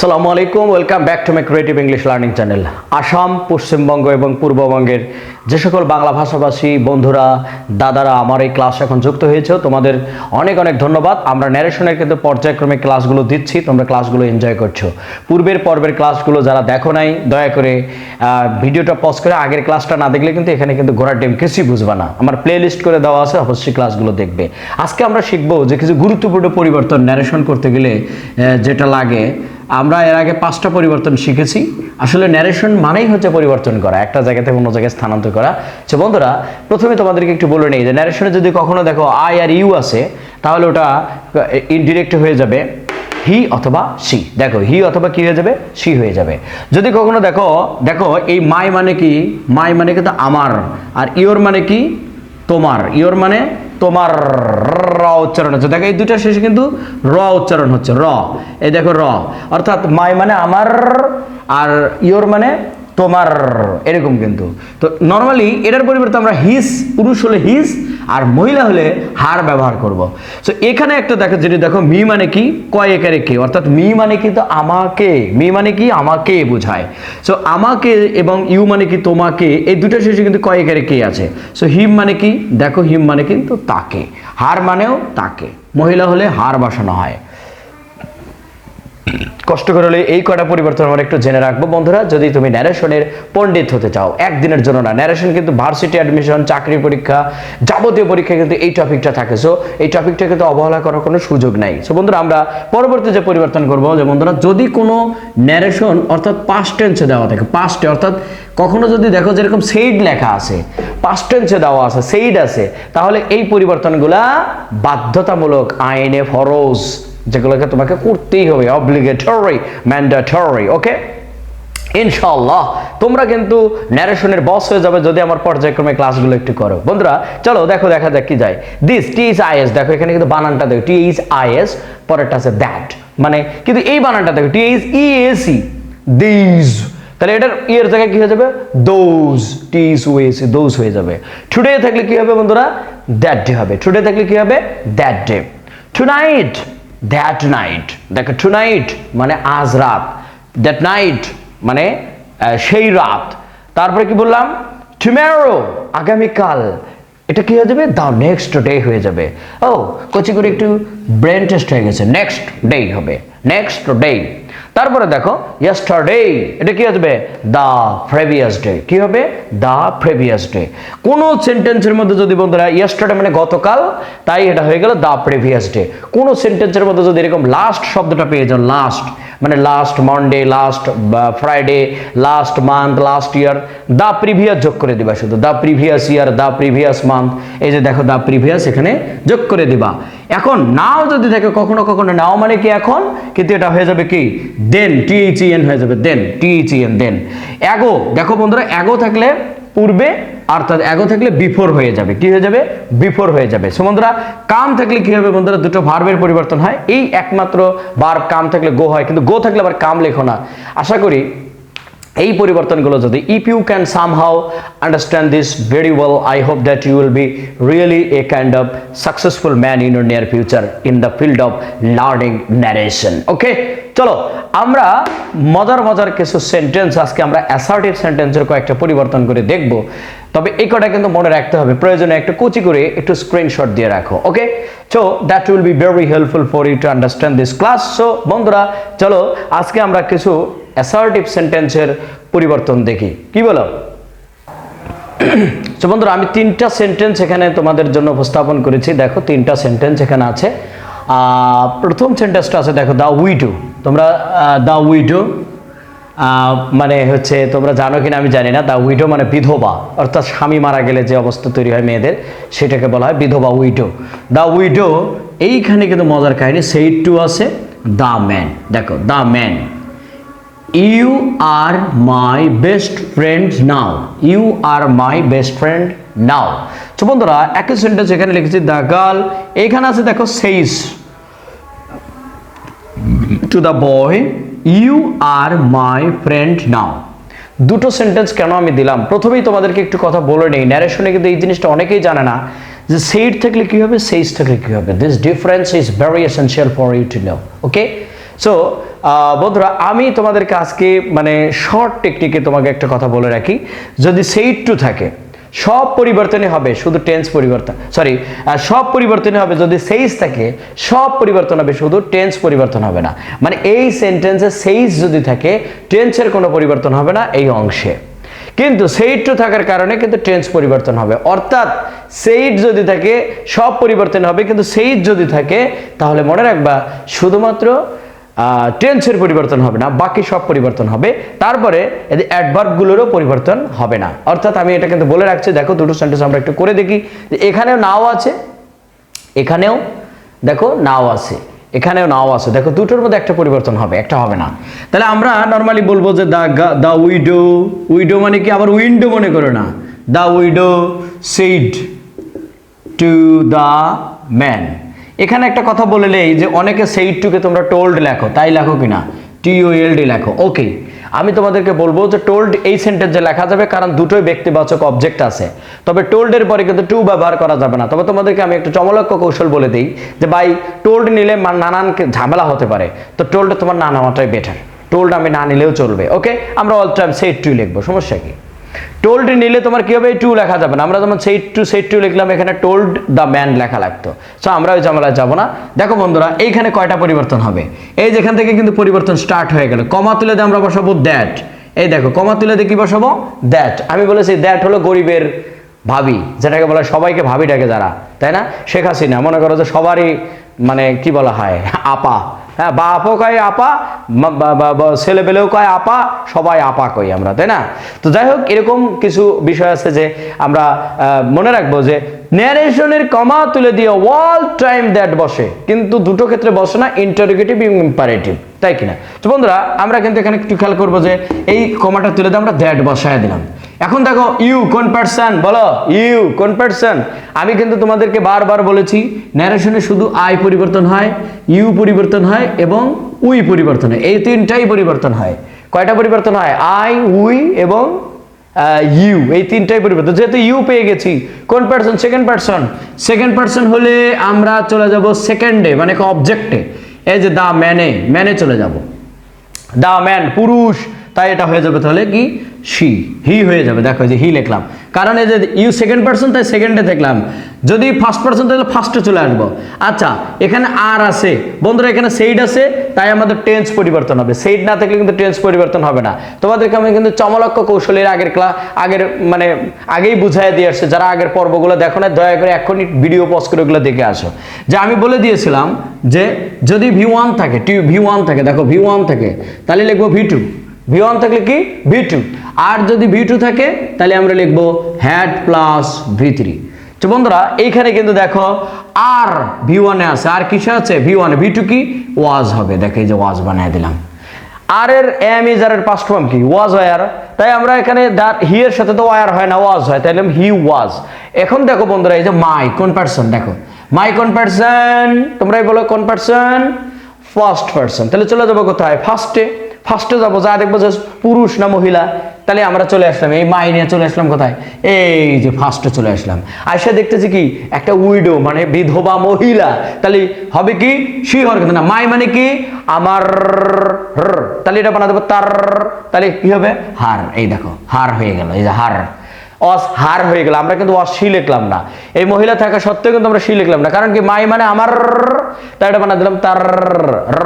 আসসালামু আলাইকুম, welcome back to my creative English learning channel. Assam, Paschimbanga এবং পূর্ববঙ্গের যে সকল বাংলা ভাষাভাষী বন্ধুরা, দাদারা আমার এই ক্লাস এখন যুক্ত হয়েছে, তোমাদের অনেক অনেক ধন্যবাদ। আমরা ন্যারেশনের কিন্তু পর্যায়ক্রমে ক্লাসগুলো দিচ্ছি, তোমরা ক্লাসগুলো এনজয় করছ। পূর্বের পর্বের ক্লাসগুলো যারা দেখো নাই, দয়া করে ভিডিওটা পজ করে আগের ক্লাসটা না দেখলে কিন্তু এখানে কিন্তু ঘোরার টেম কিছুই বুঝবে না। আমার প্লে লিস্ট করে দেওয়া আছে, অবশ্যই ক্লাসগুলো দেখবে। আজকে আমরা শিখব যে কিছু গুরুত্বপূর্ণ পরিবর্তন ন্যারেশন করতে গেলে যেটা লাগে আমরা এর আগে পাঁচটা পরিবর্তন শিখেছি। আসলে ন্যারেশন মানেই হচ্ছে পরিবর্তন করা, একটা জায়গা থেকে অন্য জায়গায় স্থানান্তর করা। তো বন্ধুরা, প্রথমে তোমাদেরকে একটু বলে নেই যে ন্যারেশনে যদি কখনো দেখো আই আর ইউ আছে, তাহলে ওটা ইনডিরেক্ট হয়ে যাবে হি অথবা সি দেখো হি অথবা কি হয়ে যাবে? সি হয়ে যাবে। যদি কখনো দেখো দেখো এই মাই মানে কি? মাই মানে কিন্তু আমার, আর ইওর মানে কি? তোমার। ইওর মানে তোমার র উচ্চারণ হচ্ছে। দেখো এই দুইটা শেষে কিন্তু র উচ্চারণ হচ্ছে, র। এই দেখো র। অর্থাৎ মাই মানে আমার, আর ইয়োর মানে তোমার, এরকম কিন্তু। তো নর্মালি এটার পরিবর্তে আমরা হিস পুরুষ হলে হিস আর মহিলা হলে হার ব্যবহার করব। সো এখানে একটা দেখো যেটি দেখো, মি মানে কি? কয় একারে কে? অর্থাৎ মি মানে কি তো আমাকে, মি মানে কি? আমাকে বোঝায়। সো আমাকে এবং ইউ মানে কি? তোমাকে, এই দুটো শেষে কিন্তু কয় একারে কে আছে? সো হিম মানে কি? দেখো, হিম মানে কিন্তু তাকে। হার মানেও তাকে। মহিলা হলে হার বসানো হয়। কষ্ট করে হলে এই কটা পরিবর্তন আমরা একটু জেনে রাখব। বন্ধুরা, যদি তুমি ন্যারেশনের পণ্ডিত হতে চাও, একদিনের জন্য না ন্যারেশন কিন্তু ভার্সিটি অ্যাডমিশন চাকরি পরীক্ষা, যাবতীয় পরীক্ষা কিন্তু এই টপিকটা থাকে। সো এই টপিকটা কিন্তু অবহেলা করার কোনো সুযোগ নাই। সো বন্ধুরা, আমরা পরবর্তী যে পরিবর্তন করব, যে বন্ধুরা, যদি কোনো ন্যারেশন অর্থাৎ পাস্ট টেন্সে দেওয়া থাকে পাস্টে অর্থাৎ কখনো যদি দেখো যেরকম সেইড লেখা আছে পাস্ট টেন্সে দেওয়া আছে সেইড আছে, তাহলে এই পরিবর্তনগুলা বাধ্যতামূলক, আইনে ফরজ। যেগুলোকে তোমাকে করতেই হবে অব্লিগেটরি ম্যান্ডেটরি ওকে ইনশাল্লাহ তোমরা কিন্তু ন্যারেশনের বস হয়ে যাবে যদি আমার পর্যায়ক্রমে ক্লাসগুলো একটু করো। বন্ধুরা, চলো দেখো, দেখা যাক কি যায়। This T is I S দেখো এখানে কিন্তু বানানটা দেখো টি ইস আই এস পরেরটা আছে দ্যাট মানে কিন্তু এই বানানটা দেখো টি ইস ই এস দিস তাহলে এটার ইয়ের জায়গায় কি হয়ে যাবে? Those T is O S those হয়ে যাবে। টুডে থাকলে কি হবে বন্ধুরা? দ্যাট ডে হবে। টুডে থাকলে কি হবে? That day tonight that night দেখো টুনাইট মানে আজ রাত দ্যাট নাইট মানে সেই রাত। তারপরে কি বললাম? টুমেরো আগামীকাল। এটা কি হয়ে যাবে? দা নেক্সট ডে হয়ে যাবে। ও, কচি করে একটু ব্রেন টেস্ট হয়ে গেছে। নেক্সট ডে হবে। নেক্সট ডে তারপরে দেখো ইয়েস্টারডে এটা কি আসবে দা প্রেভিয়াস ডে কি হবে? দা প্রেভিয়াস ডে কোন সেন্টেন্সের মধ্যে যদি বন্ধুরা ইয়েস্টারডে মানে গতকাল, তাই এটা হয়ে গেল দা প্রেভিয়াস ডে কোন সেন্টেন্সের মধ্যে যদি এরকম লাস্ট শব্দটা পেয়ে যাও লাস্ট মানে last Monday last Friday last month last year the previous যোগ করে দিবা শুধু। The previous year the previous month এই যে দেখো দা প্রিভিয়াস এখানে যোগ করে দিবা। এখন নাও যদি দেখো, কখনো কখনো নাও মানে কি এখন? কিন্তু এটা হয়ে যাবে কি? দেন টিএইচইএন হয়ে যাবে দেন টিএইচইএন দেন এগো, দেখো বন্ধুরা, এগো থাকলে পূর্বে অর্থাৎ এগো থাকলে বিফোর হয়ে যাবে। কি হয়ে যাবে? বিফোর হয়ে যাবে। সো বন্ধুরা, কাম থাকলে কি হবে বন্ধুরা? দুটো ভার্বের পরিবর্তন হয়। এই একমাত্র বার কাম থাকলে গো হয়। কিন্তু গো থাকলে আবার কাম লেখো না। আশা করি এই পরিবর্তনগুলো যদি if you can somehow understand this very well I hope that you will be really a kind of successful man in your near future in the field of learning narration okay চলো, আমরা মজার মজার কিছু sentence আজকে আমরা assertive সেন্টেন্সের কয়েকটা পরিবর্তন করে দেখব। তবে এই কটা কিন্তু মনে রাখতে হবে, প্রয়োজনে একটু কুচি করে একটু স্ক্রিনশট দিয়ে রাখো okay so that will be very helpful for you to understand this class so বন্ধুরা, চলো, আজকে আমরা কিছু অ্যাসার্টিভ সেন্টেন্সের পরিবর্তন দেখি। কি বলো? তো বন্ধুরা, আমি তিনটা সেন্টেন্স এখানে তোমাদের জন্য উপস্থাপন করেছি। দেখো, তিনটা সেন্টেন্স এখানে আছে। প্রথম সেন্টেন্সটা আছে, দেখো দা উইডো তোমরা দা উইডো মানে হচ্ছে, তোমরা জানো কিনা আমি জানি না। দা উইডো মানে বিধবা। অর্থাৎ স্বামী মারা গেলে যে অবস্থা তৈরি হয় মেয়েদের, সেটাকে বলা হয় বিধবা উইডো দা উইডো এইখানে কিন্তু মজার কাহিনী সেই টু আছে দা ম্যান দেখো the man you are my best friend now you are my best friend now তো বন্ধুরা, একই সেন্টেন্স এখানে লিখেছি দ্য গার্ল এখানে আছে দেখো says to the boy you are my friend now দুটো সেন্টেন্স কেন আমি দিলাম? প্রথমেই তোমাদেরকে একটু কথা বলে নেই। ন্যারেশনে কিন্তু এই জিনিসটা অনেকেই জানে না যে সেইড থাকলে কি হবে সেইস থাকলে কি হবে। This difference is very essential for you to know okay so বন্ধুরা, আমি তোমাদেরকে আজকে মানে শর্ট টেকনিকে তোমাকে একটা কথা বলে রাখি। যদি সেইট টু থাকে, সব পরিবর্তনই হবে, শুধু টেন্স পরিবর্তন সরি সব পরিবর্তনই হবে। যদি সেইস থাকে, সব পরিবর্তন হবে, শুধু টেন্স পরিবর্তন হবে না। মানে এই সেন্টেন্সে সেইস যদি থাকে টেন্সের কোনো পরিবর্তন হবে না এই অংশে। কিন্তু সেইট টু থাকার কারণে কিন্তু টেন্স পরিবর্তন হবে। অর্থাৎ সেইট যদি থাকে, সব পরিবর্তন হবে, কিন্তু সেইট যদি থাকে, তাহলে মনে রাখবা, শুধুমাত্র টেন্সের পরিবর্তন হবে না, বাকি সব পরিবর্তন হবে। তারপরে এদের অ্যাডভার্বগুলোরও পরিবর্তন হবে না। অর্থাৎ আমি এটা কিন্তু বলে রাখছি, দেখো দুটো সেন্টেন্স আমরা একটু করে দেখি। যে এখানেও নাও আছে, এখানেও দেখো নাও আছে, এখানেও নাও আছে। দেখো দুটোর মধ্যে একটা পরিবর্তন হবে, একটা হবে না। তাহলে আমরা নর্মালি বলব যে দা দা উইডো উইডো মানে কি? আবার উইন্ডো মনে করো না। The widow said to the man. এখানে একটা কথা বলে নেই যে অনেকে সেইড টুকে তোমরা টোল্ড লেখো, তাই লেখো কিনা? টিওএলডি লেখো। ওকে আমি তোমাদেরকে বলব যে টোল্ড এই সেন্টেন্সে লেখা যাবে কারণ দুটোই ব্যক্তিবাচক অবজেক্ট আছে। তবে টোল্ডের পরে কিন্তু টু ব্যবহার করা যাবে না। তবে তোমাদেরকে আমি একটু চমলক্ষ কৌশল বলে দিই যে ভাই টোল্ড নিলে নানান ঝামেলা হতে পারে। তো টোল্ড তোমার না বেটার টোল্ড আমি না নিলেও চলবে। ওকে আমরা অল টাইম সেই টু লিখব। সমস্যা কি? টোল্ড নিলে তোমার কি হবে? টু লেখা যাবে না। আমরা যেমন সেই টু সেই টু লিখলাম, এখানে টোল্ড দ্য ম্যান লেখা লাগতো। সো আমরা ওই ঝামেলায় যাব না। দেখো বন্ধুরা, এইখানে কয়টা পরিবর্তন হবে? এই যেখান থেকে কিন্তু পরিবর্তন স্টার্ট হয়ে গেল। কমা তুলে দিয়ে আমরা বসাবো দ্যাট এই দেখো, কমা তুলে দিয়ে কি বসাবো? দ্যাট আমি বলেছি দ্যাট হলো গরিবের ভাবি, যেটাকে বলা সবাইকে ভাবি ডাকে যারা, তাই না? শেখ হাসিনা, মনে করো যে সবারই মানে কি বলা হয়? আপা। হ্যাঁ বাপও কয় আপা ছেলেবেলেও কয় আপা, সবাই আপা কই আমরা, তাই না? তো যাই হোক, এরকম কিছু বিষয় আছে যে আমরা মনে রাখব যে ন্যারেশনের কমা তুলে দিয়ে অল টাইম দ্যাট বসে, কিন্তু দুটো ক্ষেত্রে বসে না ইন্টারোগেটিভ এবং ইম্পারেটিভ তাই কিনা? তো বন্ধুরা, আমরা কিন্তু এখানে একটু খেয়াল করব যে এই কমাটা তুলে দিয়ে আমরা দ্যাট বসায় দিলাম। এখন দেখো ইউ কোন পার্সন বলো ইউ কোন পার্সন আমি কিন্তু তোমাদেরকে বারবার বলেছি ন্যারেশনে শুধু আই পরিবর্তন হয় ইউ পরিবর্তন হয় এবং উই পরিবর্তন হয়। এই তিনটাই পরিবর্তন হয়। কয়টা পরিবর্তন হয়? আই উই এবং ইউ এই তিনটাই পরিবর্তন। যেহেতু ইউ পেয়ে গেছি, কোন person second person second person হলে আমরা চলে যাব সেকেন্ডে মানে অবজেক্টে এই যে দা ম্যানে ম্যানে চলে যাব। দা ম্যান পুরুষ। তাই এটা হয়ে যাবে তাহলে কি? শি হি হয়ে যাবে। দেখো যে হি লিখলাম। কারণ এই যে ইউ সেকেন্ড পার্সন, তাই সেকেন্ডে দেখলাম। যদি ফার্স্ট পার্সন, তাহলে ফার্স্টে চলে আসব। আচ্ছা এখানে আর আছে। বন্ধুরা, এখানে সেইড আছে, তাই আমাদের টেন্স পরিবর্তন হবে। সেইড না থাকলে কিন্তু টেন্স পরিবর্তন হবে না। তোমাদেরকে আমি কিন্তু চমলক্ষ কৌশলের আগের ক্লা আগের মানে আগেই বুঝাই দিয়ে আসছে। যারা আগের পর্বগুলো দেখো না দয়া করে এখনই ভিডিও পজ করে ওগুলো দেখে আসো। যে আমি বলে দিয়েছিলাম যে যদি ভি ওয়ান থাকে টি ভি ওয়ান থাকে, দেখো ভি ওয়ান থাকে, তাহলে লিখব ভি টু ভি ওয়ান থাকলে কি? ভি টু আর যদি ভি টু থাকে, তাহলে আমরা লিখব হ্যাট প্লাস ভি থ্রি তো বন্ধুরা, এইখানে কিন্তু দেখো, আর ভি ওয়ানে আছে। আর কিসে আছে? ভি ওয়ানে ভি টু কি? ওয়াজ হবে। দেখো, এই যে ওয়াজ বানিয়ে দিলাম। আর এর এম ইজ আর এর পাস্ট ফর্ম কি? ওয়াজ ওয়ার তাই আমরা এখানে হি এর সাথে তো ওয়ার হয় না, ওয়াজ হয়। তাইলে হি ওয়াজ এখন দেখো বন্ধুরা, এই যে মাই কোন পার্সন দেখো মাই কোন পার্সন তোমরাই বলো কোন পার্সন ফার্স্ট পার্সন তাহলে চলে যাব কোথায়? ফার্স্টে ফার্স্টে যাব, যা দেখব যে পুরুষ না মহিলা, তাহলে আমরা চলে আসলাম। এই মাই নিয়ে চলে আসলাম কোথায়? এই যে ফার্স্টে চলে আসলাম। আইসা দেখতেছি কি? একটা উইডো মানে বিধবা মহিলা। তাহলে হবে কি? সি হওয়ার কথা না। মাই মানে কি? আমার তাহলে এটা বানা দেবো তার। তাহলে কি হবে? হার। এই দেখো, হার হয়ে গেল। এই যে হার। অস হার হয়ে গেল আমরা কিন্তু অস লিখলাম না। এই মহিলা থাকা সত্ত্বেও কিন্তু আমরা শি লিখলাম না, কারণ কি মাই মানে আমার, তাই এটা বানা দিলাম, তার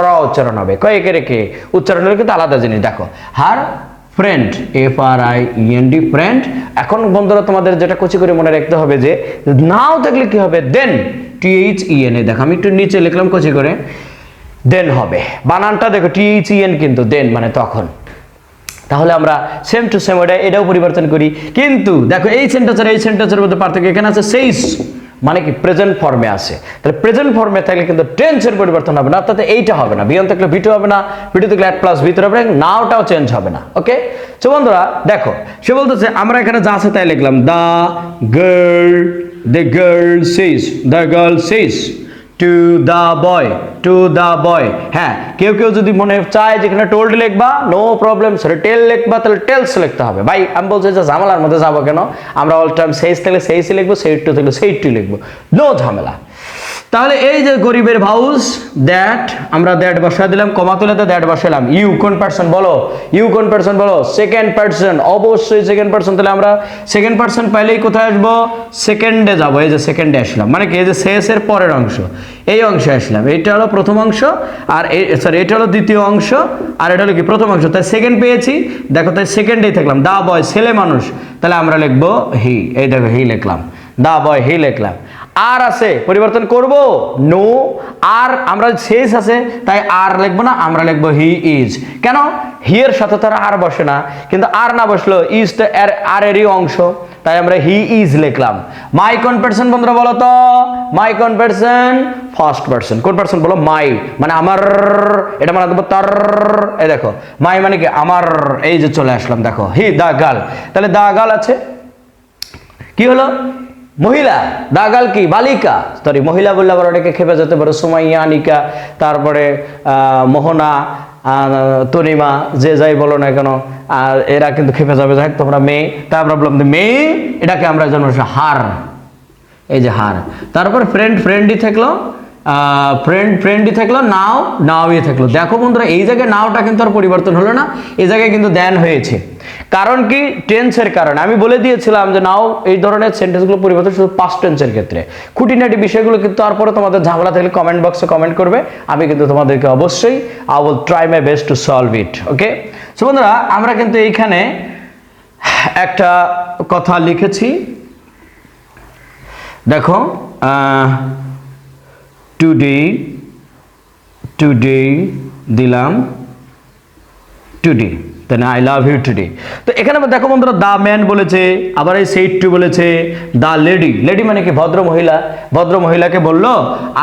র উচ্চারণ হবে। কয়েকে রেখে উচ্চারণ হলে কিন্তু আলাদা জিনিস, দেখো। Her friend F R I E N D friend এখন বন্ধুরা তোমাদের যেটা কচি করে মনে রাখতে হবে যে, নাও থাকলে কি হবে? দেন টি এইচ ইএন এ দেখো, আমি একটু নিচে লিখলাম কচি করে। দেন হবে। বানানটা দেখো টি এইচ ইএন কিন্তু দেন মানে তখন। তাহলে আমরা সেম টু সেম ওটা এটাও পরিবর্তন করি। কিন্তু দেখো, এই সেন্টেন্সের এই সেন্টেন্সের মধ্যে পার্থক্য এখানে আছে সেইস মানে কি প্রেজেন্ট ফর্মে আছে। তাহলে প্রেজেন্ট ফর্মে থাকলে কিন্তু টেন্সের পরিবর্তন হবে না, অর্থাৎ এইটা হবে না। বিয়ন থাকলে ভিটু হবে না ভিটু থাকলে অ্যাট প্লাস ভিতরে হবে নাওটাও চেঞ্জ হবে না ওকে তো বন্ধুরা, দেখো, সে বলতেছে, আমরা এখানে যা আছে তাই লিখলাম। The girl the girl says the girl says to the boy to the boy হ্যাঁ কেউ কেউ যদি মনে চায় যেখানে টোল্ড লিখবা নো প্রবলেম সরি টেল লিখবা, তাহলে টেলস লিখতে হবে। ভাই, আমি বলছি যে ঝামেলার মধ্যে যাব কেন? আমরা অল টাইম সেইস থাকলে সেইসই লিখব, সেই টু থাকলে সেই টু লিখব। নো ঝামেলা। তাহলে এই যে গরিবের হাউস দ্যাট আমরা দ্যাট বসায় দিলাম, কমা তুলেতে দ্যাট বসালাম ইউ কোন পার্সন বলো? ইউ কোন পার্সন বলো? সেকেন্ড পার্সন অবশ্যই সেকেন্ড পার্সন তাহলে আমরা সেকেন্ড পার্সন পাইলেই কোথায় আসব? সেকেন্ডে যাব। এই যে সেকেন্ডে আসলাম। মানে কি? এই যে শেষের পরের অংশ। এই অংশে আসলাম। এইটা হলো প্রথম অংশ। আর সরি এটা হলো দ্বিতীয় অংশ। আর এটা হলো কি? প্রথম অংশ। তাই সেকেন্ড পেয়েছি। দেখো, তাই সেকেন্ডেই থাকলাম। দা বয় ছেলে মানুষ। তাহলে আমরা লিখব হি এই দেখো হি লিখলাম। দা বয় হি লিখলাম। আর আছে, পরিবর্তন করব? নো। আর আমরা শেষ আছে, তাই আর লিখব না, আমরা লিখব হি ইজ। কেন? হি এর সাথে তারা আর বসে না, কিন্তু আর না বসল ইজ তো এর, আর এরই অংশ, তাই আমরা হি ইজ লিখলাম। মাই কোন পার্সন বন্ধুরা বলো তো? মাই কোন পার্সন ফার্স্ট পার্সন কোন পার্সন বলো? মাই মানে আমার, এটা মানে দেবো তার, এই দেখো। মাই মানে কি? আমার, এই যে চলে আসলাম, দেখো। হি, দা গাল। তাহলে দা গাল আছে। কি হলো? মহিলা, দাগাল কি? বালিকা। সরি, মহিলা বললে আবার অনেকে খেপে যেতে পারে, সুমাইয়া, আনিকা, তারপরে মোহনা তনিমা, যে যাই বলো না কেন, আর এরা কিন্তু খেপে যাবে। যাই তোমরা মেয়ে তা আমরা বললাম মেয়ে, এটাকে আমরা জানো হার। এই যে হার। তারপর ফ্রেন্ড ফ্রেন্ডই থাকল। ফ্রেন্ড ফ্রেন্ডই থাকল নাও নাওই থাকল। দেখো বন্ধুরা, এই জায়গায় নাওটা কিন্তু আর পরিবর্তন হলো না, এই জায়গায় কিন্তু দেন হয়েছে। কারণ কি? টেন্সের কারণে। আমি বলে দিয়েছিলাম যে নাও এই ধরনের সেন্টেন্সগুলো পরিবর্তন শুধু পাস্ট টেন্সের ক্ষেত্রে। খুঁটিনাটি বিষয়গুলো কিন্তু তারপরে তোমাদের ঝামেলা থাকলে কমেন্ট বক্সে কমেন্ট করবে। আমি কিন্তু তোমাদেরকে অবশ্যই I will try my best to solve it okay so বন্ধুরা, আমরা কিন্তু এইখানে একটা কথা লিখেছি। দেখো টুডে টুডে দিলাম টুডে তাই আই লাভ ইউ টুডে তো এখানে আবার দেখো বন্ধুরা দা ম্যান বলেছে, আবার এই সেইট টু বলেছে দা লেডি লেডি মানে কি? ভদ্র মহিলা। ভদ্র মহিলাকে বলল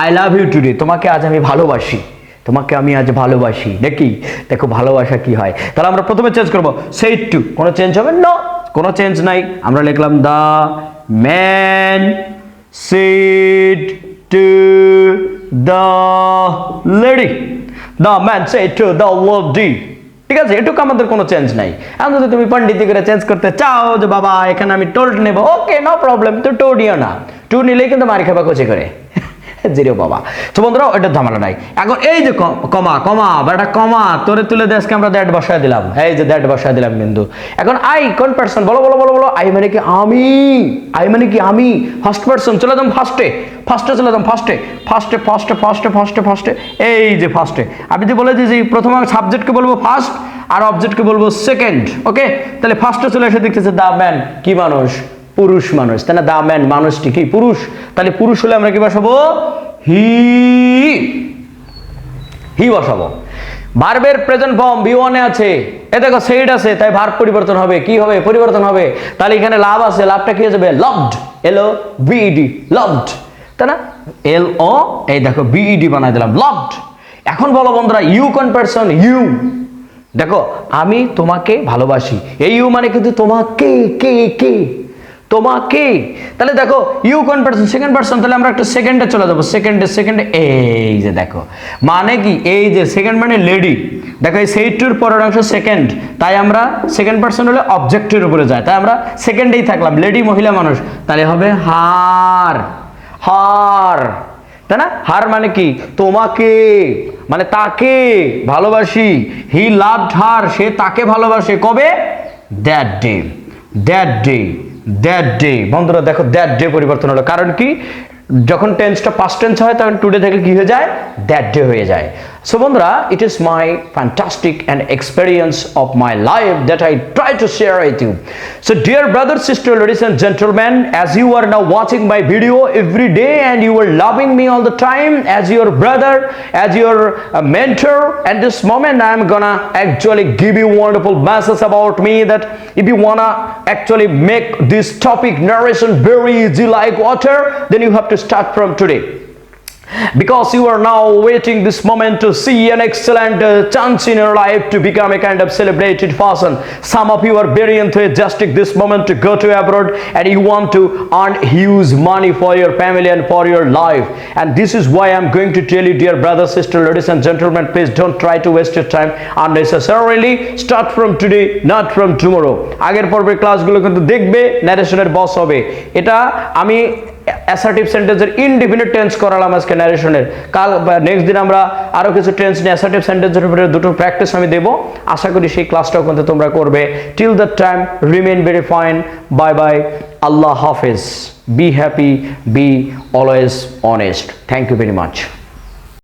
আই লাভ ইউ টুডে তোমাকে আজ আমি ভালোবাসি। তোমাকে আমি আজ ভালোবাসি। দেখি, দেখো ভালোবাসা কি হয়। তাহলে আমরা প্রথমে চেঞ্জ করব। সেইট টু কোনো চেঞ্জ হবে? না কোনো চেঞ্জ নাই। আমরা লিখলাম the man said to the lady. The man said to the lady, ঠিক আছে, এটুকু আমাদের কোনো চেঞ্জ নাই। এখন যদি তুমি পন্ডিতি করে চেঞ্জ করতে চাও যে, বাবা, এখানে আমি টোল্ট নেব ওকে নো প্রবলেম তো টো দিও না। টু নিলেই কিন্তু মারি খাবা কচি করে। জিরো বাবা। তো বন্ধুরা ওটা ঝামেলা নাই। এখন এই যে কমা কমা বা একটা কমা, তোরে তুলে দেশকে আমরা দ্যাট বসায় দিলাম। এই যে দ্যাট বসায় দিলাম কিন্তু এখন আই, কোন পার্সন বলো বলো বলো বলো। আই মানে কি আমি? আই মানে কি আমি? ফার্স্ট পার্সন চলে যাম ফার্স্টে ফার্স্টে চলে যাম ফার্স্টে ফার্স্টে ফার্স্টে ফার্স্টে ফার্স্টে ফার্স্টে এই যে ফার্স্টে আমি যে বলে দিয়েছি, প্রথম সাবজেক্টকে বলব ফার্স্ট আর অবজেক্টকে বলব সেকেন্ড ওকে তাহলে ফার্স্টে চলে এসে দেখতেছে, দা ম্যান কি মানুষ? পুরুষ মানুষ। তাই না দা ম্যান, মানুষটি কি? পুরুষ। তাহলে পুরুষ হলে আমরা কি বসাবো? হি। হি বসাবো। ভার্বের প্রেজেন্ট ফর্ম বি ওয়ানে আছে। এ দেখো সেইড আছে, তাই ভার্ব পরিবর্তন হবে। কি হবে? পরিবর্তন হবে। তাহলে এখানে লাভ আছে, লাভটা কি হয়ে যাবে? লভড এল ও বিইডি লভড তাই না? এল ও এই দেখো বিইডি বানাই দিলাম লভড এখন বলো বন্ধুরা ইউ কোন পারসন ইউ দেখো, আমি তোমাকে ভালোবাসি। এই ইউ মানে কিন্তু তোমাকে, কে কে। তোমাকে। তাহলে দেখো ইউ কোন পার্সন সেকেন্ড পার্সন তাহলে আমরা একটা সেকেন্ডে চলে যাব। সেকেন্ডে সেকেন্ডে এই যে দেখো। মানে কি? এই যে সেকেন্ড মানে লেডি দেখো, এই সেইটুর পরের অংশ সেকেন্ড তাই আমরা সেকেন্ড পার্সন হলে অবজেক্টের উপরে যায় তাই আমরা সেকেন্ডেই থাকলাম। লেডি মহিলা, মানুষ। তাহলে হবে হার। হার। তাই না? হার মানে কি? তোমাকে। মানে তাকে ভালোবাসি। হি লাভড হার। সে তাকে ভালোবাসে। কবে? That day that day that day বন্ধুরা দেখো দ্যাট ডে পরিবর্তন হলো। কারণ কি? যখন টেন্সটা পাস্ট টেন্স হয় তখন টুডে থেকে কি হয়ে যায় দ্যাট ডে হয়ে যায় সো বন্ধুরা it is my fantastic and experience of my life that I try to share with you so dear brother sister ladies and gentlemen as you are now watching my video every day and you are loving me all the time as your brother as your uh, mentor at this moment i'm gonna actually give you wonderful message about me that if you wanna actually make this topic narration very easy like water then you have to start from today because you are now waiting this moment to see an excellent uh, chance in your life to become a kind of celebrated person some of you are very enthusiastic this moment to go to abroad and you want to earn huge money for your family and for your life and this is why i'm going to tell you dear brother sister ladies and gentlemen please don't try to waste your time unnecessarily start from today not from tomorrow আগের পর্বের ক্লাসগুলো কিন্তু দেখবে ন্যারেশনের বস হবে এটা আমি assertive সেন্টেন্সের indefinite tense করালাম আজকে ন্যারেশনের কাল নেক্সট দিন আমরা আরও কিছু টেন্স নিয়ে অ্যাসার্টিভ সেন্টেন্সের উপরে দুটো প্র্যাকটিস আমি দেবো। আশা করি সেই ক্লাসটাও কিন্তু তোমরা করবে। Till the time remain very fine bye bye আল্লাহ হাফেজ। Be happy be always honest thank you very much